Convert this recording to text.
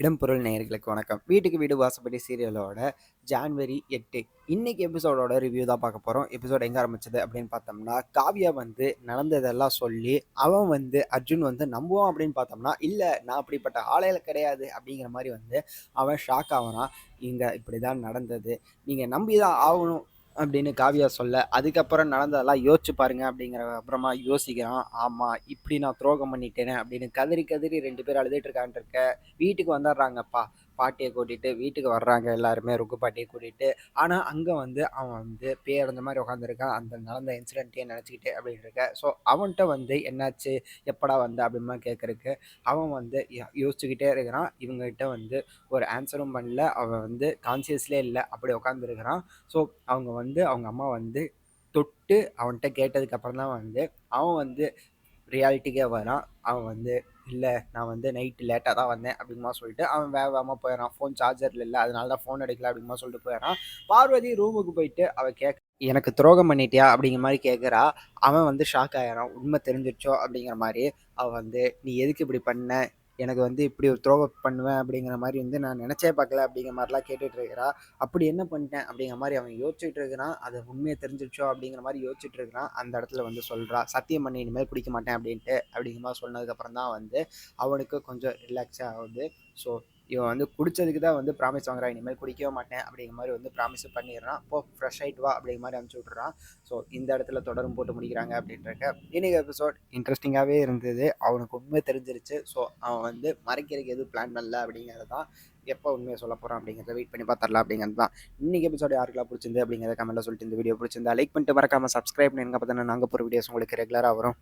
இடம்பொருள் நேயர்களுக்கு வணக்கம். வீட்டுக்கு வீடு வாசப்படி சீரியலோட ஜான்வரி எட்டு. இன்னைக்கு எபிசோடோட ரிவ்யூ தான் பார்க்க போகிறோம் எபிசோட் எங்கே ஆரம்பிச்சது அப்படின்னு பார்த்தோம்னா காவியா வந்து நடந்ததெல்லாம் சொல்லி அவன் வந்து அர்ஜுன் வந்து நம்புவான் அப்படின்னு பார்த்தோம்னா இல்லை நான் அப்படிப்பட்ட ஆலையில் கிடையாது. அப்படிங்கிற மாதிரி வந்து அவன் ஷாக் ஆகிறான். இங்கே இப்படி தான் நடந்தது. நீங்கள் நம்பி தான் ஆகணும். அப்படின்னு காவியா சொல்ல அதுக்கப்புறம் நடந்ததெல்லாம் யோசிச்சு பாருங்க அப்படிங்கிற அப்புறமா யோசிக்கிறான். ஆமாம் இப்படி நான் துரோகம் பண்ணிட்டேனே அப்படின்னு கதறி கதறி ரெண்டு பேர் அழுதுட்டு இருக்கான்ட்டு இருக்க வீட்டுக்கு வந்துடுறாங்கப்பா. பாட்டியை கூட்டிகிட்டு வீட்டுக்கு வர்றாங்க எல்லாருமே ருக்கு பாட்டியை கூட்டிகிட்டு ஆனால் அங்கே வந்து அவன் வந்து பேரந்த மாதிரி உட்காந்துருக்கான் அந்த நடந்த இன்சிடென்ட்டையே நினச்சிக்கிட்டு அப்படின்னு இருக்க. ஸோ அவன்கிட்ட வந்து என்னாச்சு? எப்படா வந்த? அப்படிமா கேட்குறக்கு அவன் வந்து யோ- யோசிச்சுக்கிட்டே இருக்கிறான். இவங்ககிட்ட வந்து ஒரு ஆன்சரும் பண்ணல. அவன் வந்து கான்சியஸ்லேயே இல்லை. அப்படி உட்காந்துருக்கிறான் ஸோ அவங்க வந்து அவங்க அம்மா வந்து தொட்டு அவன்கிட்ட கேட்டதுக்கப்புறம் தான் வந்து அவன் வந்து ரியாலிட்டிக்கே வரான். அவன் வந்து இல்லை நான் வந்து நைட்டு லேட்டாக தான் வந்தேன் அப்படிங்கமா சொல்லிட்டு அவன் வேக வேகமாக போயிடறான் ஃபோன் சார்ஜரில் இல்லை அதனால தான் ஃபோன் எடுக்கல அப்படிமா சொல்லிட்டு போயிடறான் பார்வதி ரூமுக்கு போயிட்டு அவள் கேட்க எனக்கு துரோகம் பண்ணிட்டியா? அப்படிங்கிற மாதிரி கேட்குறா அவன் வந்து ஷாக் ஆகிறான் உண்மை தெரிஞ்சிருச்சோ அப்படிங்கிற மாதிரி அவள் வந்து நீ எதுக்கு இப்படி பண்ண? எனக்கு வந்து இப்படி ஒரு துரோகம் பண்ணுவேன் அப்படிங்கிற மாதிரி வந்து நான் நினச்சே பார்க்கல அப்படிங்கிற மாதிரிலாம் கேட்டுட்டு இருக்கிறா. அப்படி என்ன பண்ணிட்டேன் அப்படிங்கிற மாதிரி அவன் யோசிச்சுட்டு இருக்கிறான். அதை உண்மையை தெரிஞ்சிருச்சோ அப்படிங்கிற மாதிரி யோசிச்சுட்டு இருக்கிறான். அந்த இடத்துல வந்து சொல்கிறா சத்தியம் பண்ணி இனிமேல் குடிக்க மாட்டேன் அப்படின்ட்டு அப்படிங்கிற மாதிரி சொன்னதுக்கப்புறம் தான் வந்து அவனுக்கு கொஞ்சம் ரிலாக்ஸாக ஆகுது. ஸோ இவன் வந்து குடிச்சதுக்கு தான் வந்து ப்ராமிஸ் வாங்குறான். இனிமேல் குடிக்கவே மாட்டேன் அப்படிங்கிற மாதிரி வந்து ப்ராமிஸ் பண்ணிடுறான். இப்போ ஃப்ரெஷ் ஆகிட்டு வா அப்படிங்கிற மாதிரி அனுப்பிச்சி விட்றான் ஸோ இந்த இடத்துல தொடரும் போட்டு முடிக்கிறாங்க அப்படின்றக்க இன்னைக்கு எபிசோட் இன்ட்ரெஸ்டிங்காகவே இருந்தது. அவனுக்கு உண்மை தெரிஞ்சிருச்சு. ஸோ அவன் வந்து மறைக்கிறதுக்கு எதுவும் பிளான் பண்ணல அப்படிங்கிறது தான் எப்போ உண்மையை சொல்ல போகிறான் அப்படிங்கிறத வெயிட் பண்ணி பார்த்துடலாம் அப்படிங்கிறது தான். இன்னைக்கு எபிசோட் யாருக்கெல்லாம் பிடிச்சிருந்து அப்படிங்கிறத கமெண்ட்டில் சொல்லிட்டு இந்த வீடியோ பிடிச்சிருந்தா லைக் பண்ணிட்டு மறக்காமல் சப்ஸ்கிரைப் பண்ணுங்க அப்போ பார்த்தோன்னா நாங்கள் போகிற வீடியோஸ் உங்களுக்கு ரெகுலராக வரும்.